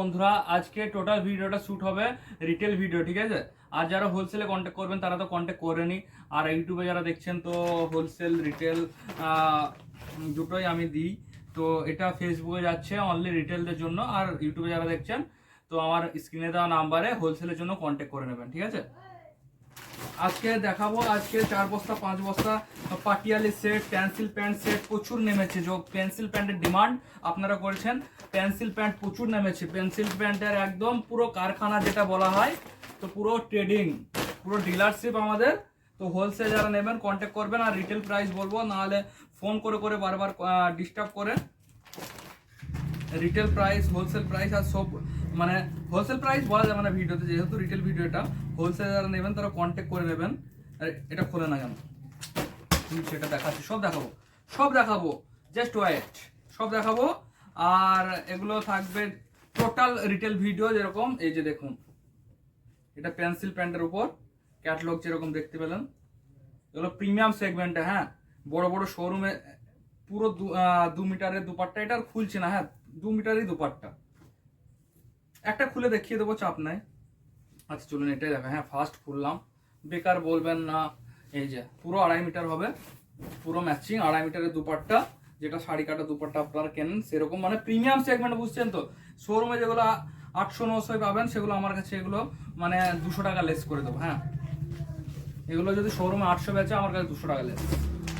বন্ধুরা, আজকে টোটাল ভিডিওটা শ্যুট হবে রিটেল ভিডিও ঠিক আছে? আর যারা হোলসেলে কন্ট্যাক্ট করবেন, তারা তো কন্ট্যাক্ট করেনি আর ইউটিউবে যারা দেখছেন, তো হোলসেল রিটেল দুটোই আমি দিই। তো এটা ফেসবুকে যাচ্ছে অনলি রিটেলদের জন্য। আর ইউটিউবে যারা দেখছেন, তো আমার স্ক্রিনে দেওয়া নাম্বারে হোলসেলের জন্য কন্ট্যাক্ট করে নেবেন, ঠিক আছে? আজকে দেখাবো, আজকে চার বস্তা, পাঁচ বস্তা, Patiala set pencil pant set প্রচুর নেমেছে যে পেন্সিল প্যান্টের ডিমান্ড আপনারা করেছেন পেন্সিল প্যান্ট প্রচুর নেমেছে। পেন্সিল প্যান্টের একদম পুরো কারখানা যেটা বলা হয়, তো পুরো ট্রেডিং পুরো ডিলারশিপ আমাদের। তো হোলসেল যারা নেবেন কন্ট্যাক্ট করবেন আর রিটেল প্রাইস বলব, নাহলে ফোন করে করে বারবার ডিস্টার্ব করে রিটেল প্রাইস হোলসেল প্রাইস আর সব মানে হোলসেল প্রাইস বলা যাবে না ভিডিওতে, যেহেতু রিটেল ভিডিও এটা হোলসেল যারা নেবেন তারা কন্ট্যাক্ট করে নেবেন। এটা খোলে না কেন? সেটা দেখাচ্ছি, সব দেখাবো সব দেখাবো জাস্ট ওয়েট সব দেখাবো। আর এগুলো থাকবে টোটাল রিটেল ভিডিও যেরকম, এই যে দেখুন, এটা পেন্সিল প্যান্টের উপর ক্যাটলগ যেরকম দেখতে পেলেন। এগুলো প্রিমিয়াম সেগমেন্টে হ্যাঁ বড় বড় শোরুমে পুরো দু- মিটারের দুপাট্টা, এটা খুলছে না হ্যাঁ দু মিটারই দুপাট্টা। একটা খুলে দেখিয়ে দেবো, চাপ নাই। আচ্ছা চলুন, এটাই দেখা। হ্যাঁ ফার্স্ট খুললাম। বেকার বলবেন না, এই যে, পুরো আড়াই মিটার হবে। পুরো ম্যাচিং আড়াই মিটারের দুপাট্টা, যেটা শাড়ি কাটা দুপাট্টা আপনারা কেনেন, সেরকম। মানে প্রিমিয়াম সেগমেন্ট বুঝছেন তো? শোরুমে যেগুলো আটশো, নশোয় পাবেন, সেগুলো আমার কাছে এগুলো মানে দুশো টাকা লেস করে দেবো হ্যাঁ। এগুলো যদি শোরুমে আটশো বেচে, আমার কাছে দুশো টাকা লেস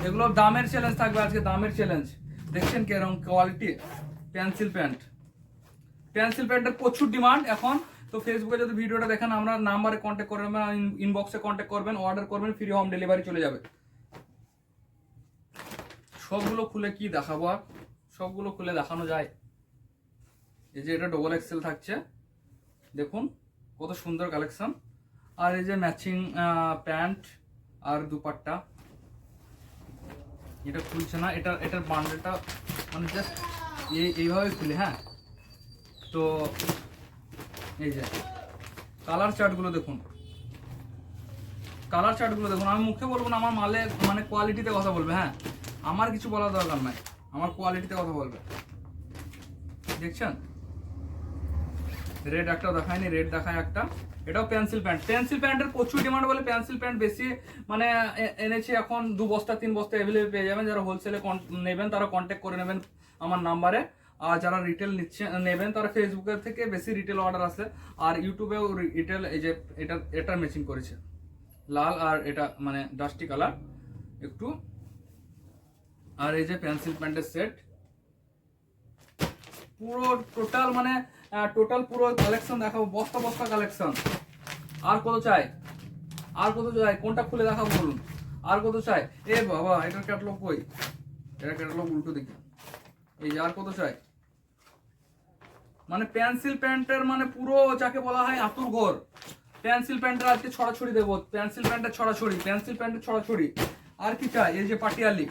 এগুলো দামের চ্যালেঞ্জ থাকবে আজকে, দামের চ্যালেঞ্জ দেখছেন কীরকম কোয়ালিটি পেন্সিল প্যান্ট পেন্সিল প্যান্টের প্রচুর ডিমান্ড এখন। তো ফেসবুকে যদি ভিডিওটা দেখেন, আমরা নাম্বারে কন্ট্যাক্ট করবেন ইনবক্সে কন্ট্যাক্ট করবেন অর্ডার করবেন ফ্রি হোম ডেলিভারি চলে যাবে। সবগুলো খুলে কি দেখাবো আর? সবগুলো খুলে দেখানো যায়। এই যে এটা ডবল এক্সেল থাকছে। দেখুন, কত সুন্দর কালেকশন আর এই যে ম্যাচিং প্যান্ট আর দুপাট্টা। এটা খুলছে না, এটা এটার বান্ডেলটা মানে জাস্ট এই এইভাবে খুলে হ্যাঁ? তো এই যে কালার চার্টগুলো দেখুন। কালার চার্টগুলো দেখুন, আমি মুখে বলব না, আমার মালে মানে কোয়ালিটিতে কথা বলবে হ্যাঁ? আমার কিছু বলার দরকার নাই, আমার কোয়ালিটিতে কথা বলবে। দেখছেন? রেড একটা দেখায়নি রেড দেখায় একটা। এটাও পেন্সিল প্যান্ট পেন্সিল প্যান্টের প্রচুর ডিমান্ড বলে পেন্সিল প্যান্ট বেশি মানে এনেছি এখন, দু বস্তা, তিন বস্তা অ্যাভেলেবল পেয়ে যাবেন, যারা হোলসেলে নেবেন, তারা কন্ট্যাক্ট করে নেবেন আমার নাম্বারে আর যারা রিটেল নিচ্ছে, নেবেন, তারা ফেসবুকের থেকে বেশি রিটেল অর্ডার আসে আর ইউটিউবেও রিটেল এই যে এটা এটা ম্যাচিং করেছে। লাল আর এটা মানে ডাস্টি কালার একটু। আর এই যে পেন্সিল প্যান্টের সেট পুরো টোটাল মানে টোটাল পুরো কালেকশন দেখাবো। বস্তা বস্তা কালেকশন আর কত চাই? আর কত চাই? কোনটা খুলে দেখাবো বলুন? আর কত চাই? এ বাবা, এটার ক্যাটলগ কই? এটা ক্যাটলগ উল্টো দিকে। এই আর কত চাই? মানে পেন্সিল প্যান্টের মানে পুরো যাকে বলা হয় আতুর ঘর। পেন্সিল প্যান্টের আজকে ছড়াছড়ি দেবো। পেন্সিল প্যান্টের ছড়াছড়ি পেন্সিল প্যান্টের ছড়াছড়ি। আর কি চাই? এই যে পাটিয়ালি।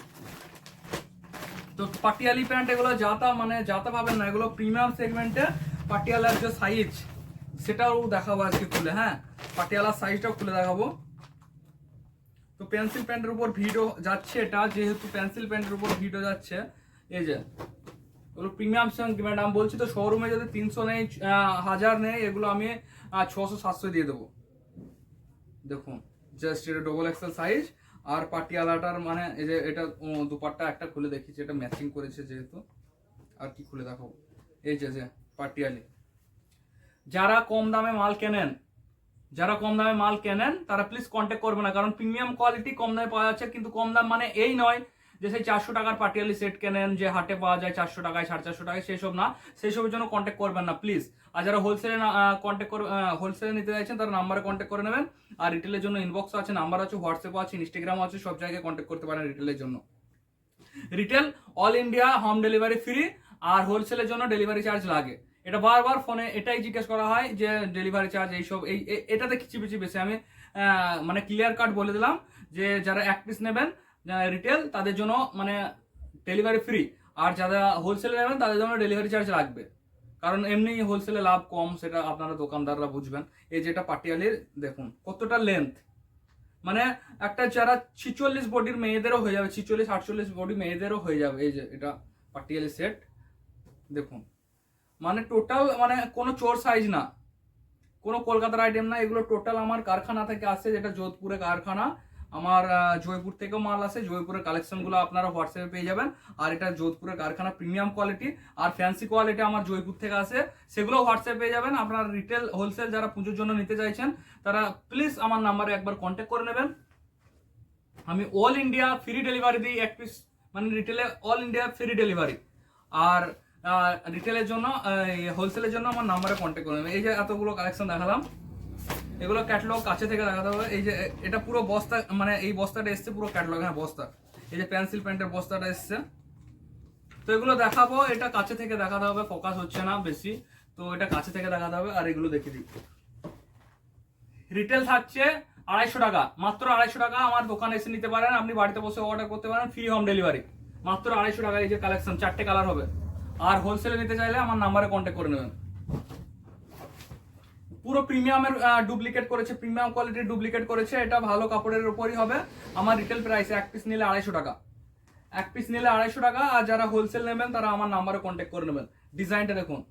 তো পাটিয়ালি প্যান্ট এগুলো যাতা মানে যাতা পাবেন না, এগুলো প্রিমিয়াম সেগমেন্টে পাটিয়ালার যে সাইজ সেটাও দেখাবো আজকে খুলে হ্যাঁ? পাটিয়ালার সাইজটাও খুলে দেখাবো। তো পেন্সিল প্যান্টের উপর ভিডিও যাচ্ছে এটা, যেহেতু পেন্সিল প্যান্টের উপর ভিডিও যাচ্ছে, এই যে। এগুলো প্রিমিয়াম সেগমেন্ট আমি বলছি তো শোরুমে যদি তিনশো নেই হাজার নেই, এগুলো আমি ছশো সাতশো দিয়ে দেবো। দেখুন জাস্ট এটা ডবল এক্সেল সাইজ আর পাটিয়ালাটার মানে এই যে এটা দুপাট্টা একটা খুলে দেখিয়েছি, এটা ম্যাচিং করেছে যেহেতু। আর কি খুলে দেখাবো? এই যে যে, পাটিয়ালি। যারা কম দামে মাল কেনেন, যারা কম দামে মাল কেনেন, তারা প্লিজ কন্ট্যাক্ট করবে না, কারণ প্রিমিয়াম কোয়ালিটি কম দামে পাওয়া যাচ্ছে, কিন্তু কম দাম মানে এই নয় যে সেই চারশো টাকার পাটিয়ালি সেট কেনেন, যে হাটে পাওয়া যায় চারশো টাকায়, সাড়ে চারশো টাকায় সেই সব না। সেই সবের জন্য কন্ট্যাক্ট করবেন না প্লিজ আর যারা হোলসেলে কন্ট্যাক্ট করে হোলসেলে নিতে চাইছেন, তারা নাম্বারে কন্ট্যাক্ট করে নেবেন। আর রিটেলের জন্য ইনবক্স আছে নাম্বার আছে হোয়াটসঅ্যাপ আছে ইনস্টাগ্রাম আছে, সব জায়গায় কন্ট্যাক্ট করতে পারেন রিটেলের জন্য। Retail all India home delivery free আর হোলসেলের জন্য ডেলিভারি চার্জ লাগে। এটা বারবার ফোনে এটাই জিজ্ঞেস করা হয় যে ডেলিভারি চার্জ এইসব, এই এটাতে খিচিবিচি বেশি। আমি মানে ক্লিয়ার কাট বলে দিলাম যে যারা এক পিস নেবেন রিটেল তাদের জন্য মানে ডেলিভারি ফ্রি আর যারা হোলসেলে নেবেন, তাদের জন্য ডেলিভারি চার্জ লাগবে। কারণ এমনি হোলসেলে লাভ কম, সেটা আপনারা দোকানদাররা বুঝবেন। এই যেটা পাটিয়ালির, দেখুন, কতটা লেন্থ মানে একটা যারা ছিচল্লিশ বডির মেয়েদেরও হয়ে যাবে, ছিচল্লিশ, আটচল্লিশ বডি মেয়েদেরও হয়ে যাবে, এই যে এটা পাটিয়ালি সেট দেখুন মানে টোটাল মানে কোনো চোর সাইজ না। কোনো কলকাতার আইটেম না, এগুলো টোটাল আমার কারখানা থেকে আসছে, যেটা যোধপুরে কারখানা। আমার জয়পুর থেকেও মাল আসে। জয়পুরের কালেকশনগুলো আপনারা হোয়াটসঅ্যাপে পেয়ে যাবেন। আর এটা যোধপুরের কারখানা প্রিমিয়াম কোয়ালিটি আর ফ্যান্সি কোয়ালিটি আমার জয়পুর থেকে আসে। সেগুলো হোয়াটসঅ্যাপে পেয়ে যাবেন। আপনারা রিটেল হোলসেল যারা পুজোর জন্য নিতে চাইছেন, তারা প্লিজ আমার নাম্বারে একবার কন্ট্যাক্ট করে নেবেন। আমি অল ইন্ডিয়া ফ্রি ডেলিভারি দিই, এক পিস মানে রিটেলে অল ইন্ডিয়া ফ্রি ডেলিভারি আর রিটেলের জন্য হোলসেলের জন্য আমার নাম্বারে কন্ট্যাক্ট করে নেবেন। এই যে এতগুলো কালেকশন দেখালাম। এগুলো ক্যাটলগ কাছে থেকে দেখাতে হবে। এই যে, এটা পুরো বস্তা মানে এই বস্তাটা এসছে পুরো ক্যাটলগ হ্যাঁ বস্তা। এই যে পেন্সিল প্যান্টের বস্তাটা এসছে। তো এগুলো দেখাবো, এটা কাছে থেকে দেখাতে হবে ফোকাস হচ্ছে না বেশি। তো এটা কাছে থেকে দেখাতে হবে, আর এগুলো দেখে দিই। রিটেল থাকছে আড়াইশো টাকা, মাত্র আড়াইশো টাকা আমার দোকানে এসে নিতে পারেন, আপনি বাড়িতে বসে অর্ডার করতে পারেন ফ্রি হোম ডেলিভারি মাত্র আড়াইশো টাকা, এই যে কালেকশন চারটে কালার হবে। আর হোলসেলে নিতে চাইলে আমার নাম্বারে কন্ট্যাক্ট করে নেবেন। পুরো প্রিমিয়ামের ডুপ্লিকেট করেছে, প্রিমিয়াম কোয়ালিটির ডুপ্লিকেট করেছে, এটা ভালো কাপড়ের উপরই হবে। আমার রিটেল প্রাইস এক পিস নিলে আড়াইশো টাকা। এক পিস নিলে আড়াইশো টাকা, আর যারা হোলসেল নেবেন, তারা আমার নাম্বারে কন্ট্যাক্ট করে নেবেন। ডিজাইনটা দেখুন।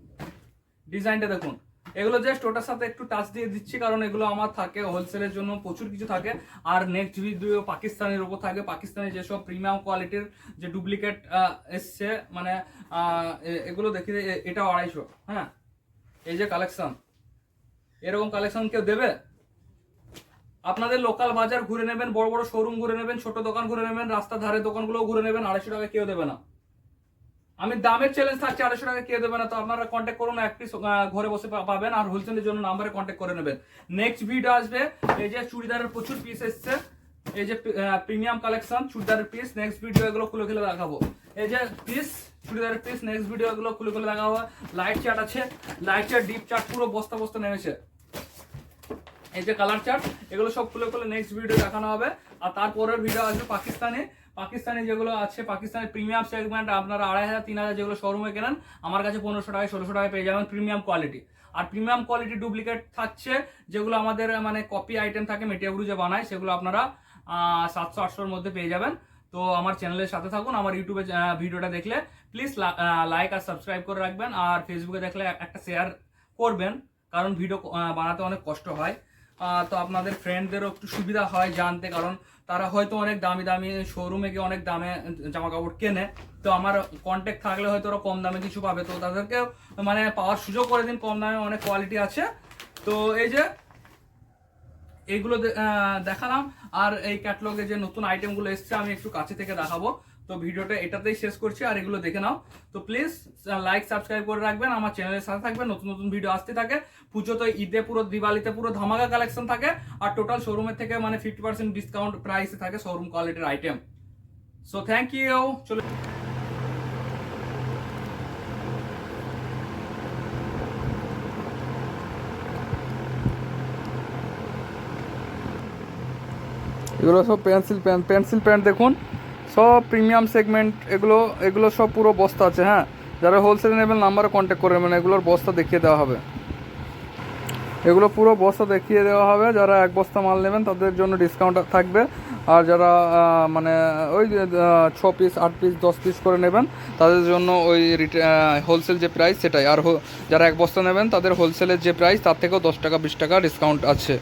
ডিজাইনটা দেখুন। এগুলো জাস্ট ওটার সাথে একটু টাচ দিয়ে দিচ্ছি, কারণ এগুলো আমার থাকে হোলসেলের জন্য, প্রচুর কিছু থাকে। আর নেক্সট ভিডিও পাকিস্তানের উপর থাকে। পাকিস্তানের যেসব প্রিমিয়াম কোয়ালিটির যে ডুপ্লিকেট এসছে মানে এগুলো দেখি, এ- এটাও আড়াইশো। হ্যাঁ? এই যে কালেকশন এরকম কালেকশন কেউ দেবে? আপনাদের লোকাল বাজার ঘুরে নেবেন, বড় বড় শোরুম ঘুরে নেবেন, ছোট দোকান ঘুরে নেবেন, রাস্তার ধারে দোকানগুলো ঘুরে নেবেন, আড়াইশো টাকা কেউ দেবে না। আমি দামের চ্যালেঞ্জ থাকছে, আড়াইশো টাকা কেউ দেবে না, তো আপনারা কন্ট্যাক্ট করুন, এক পিস ঘরে বসে পাবেন, আর হোলসেলের জন্য নাম্বারে কন্ট্যাক্ট করে নেবেন। নেক্সট ভিডিও আসবে, এই যে চুড়িদারের প্রচুর পিস এসছে। এই যে প্রিমিয়াম কালেকশন চুড়িদারের পিস নেক্সট ভিডিও এগুলো খুলে খুলে দেখাবো। এই যে পিস চুড়িদারের পিস নেক্সট ভিডিও এগুলো খুলে খুলে দেখাবো। লাইট চার্ট আছে লাইট চার্ট ডিপ চার্ট পুরো বস্তা বস্তা নেমেছে। এই যে কালার চার্ট এগুলো সব খুলে খুলে নেক্সট ভিডিও দেখানো হবে। আর তারপরের ভিডিও আসবে পাকিস্তানে। পাকিস্তানি যেগুলো আছে, পাকিস্তানের প্রিমিয়াম সেগমেন্ট আপনারা আড়াই হাজার, তিন হাজার যেগুলো শোরুমে কেনেন, আমার কাছে পনেরোশো টাকায়, ষোলোশো টাকায় পেয়ে যাবেন প্রিমিয়াম কোয়ালিটি আর প্রিমিয়াম কোয়ালিটি ডুপ্লিকেট থাকছে, যেগুলো আমাদের মানে কপি আইটেম থাকে মেটিয়াগুলো যে বানায়, সেগুলো আপনারা সাতশো আটশোর মধ্যে পেয়ে যাবেন। তো আমার চ্যানেলের সাথে থাকুন, আমার ইউটিউবে ভিডিওটা দেখলে প্লিজ লাইক আর সাবস্ক্রাইব করে রাখবেন আর ফেসবুকে দেখলে একটা শেয়ার করবেন, কারণ ভিডিও বানাতে অনেক কষ্ট হয়। তো আপনাদের ফ্রেন্ডদেরও একটু সুবিধা হয় জানতে, কারণ তারা হয়তো অনেক দামি দামি শোরুমে গিয়ে অনেক দামে জামা কাপড় কেনে। তো আমার কন্ট্যাক্ট থাকলে হয়তো ওরা কম দামে কিছু পাবে। তো তাদেরকে মানে পাওয়ার সুযোগ করে দিন, কম দামে অনেক কোয়ালিটি আছে। তো এই যে এইগুলো দেখালাম। আর এই ক্যাটলগে যে নতুন আইটেমগুলো এসছে, আমি একটু কাছে থেকে দেখাবো। তো ভিডিওটা এটাতেই শেষ করছি, আর এগুলো দেখে নাও। তো প্লিজ লাইক সাবস্ক্রাইব করে রাখবেন। আমার চ্যানেলের সাথে থাকবেন, নতুন নতুন ভিডিও আসতে থাকে। পুজোতে ঈদে পুরো, দিওয়ালিতে পুরো ধামাকা কালেকশন থাকে। আর টোটাল শোরুমের থেকে মানে ফিফটি পার্সেন্ট ডিসকাউন্ট প্রাইসে থাকে শোরুম কোয়ালিটির আইটেম সো থ্যাংক ইউ চলো এগুলো সব পেন্সিল প্যান্ট পেন্সিল প্যান্ট দেখুন। সব প্রিমিয়াম সেগমেন্ট এগুলো এগুলো সব পুরো বস্তা আছে হ্যাঁ? যারা হোলসেলে নেবেন নাম্বারে কন্ট্যাক্ট করে নেবেন, এগুলোর বস্তা দেখিয়ে দেওয়া হবে। এগুলো পুরো বস্তা দেখিয়ে দেওয়া হবে, যারা এক বস্তা মাল নেবেন তাদের জন্য ডিসকাউন্ট থাকবে। আর যারা মানে ওই ছ পিস আট পিস দশ পিস করে নেবেন, তাদের জন্য ওই হোলসেল যে প্রাইস সেটাই। আর যারা এক বস্তা নেবেন, তাদের হোলসেলের যে প্রাইস তার থেকেও দশ টাকা, বিশ টাকা ডিসকাউন্ট আছে।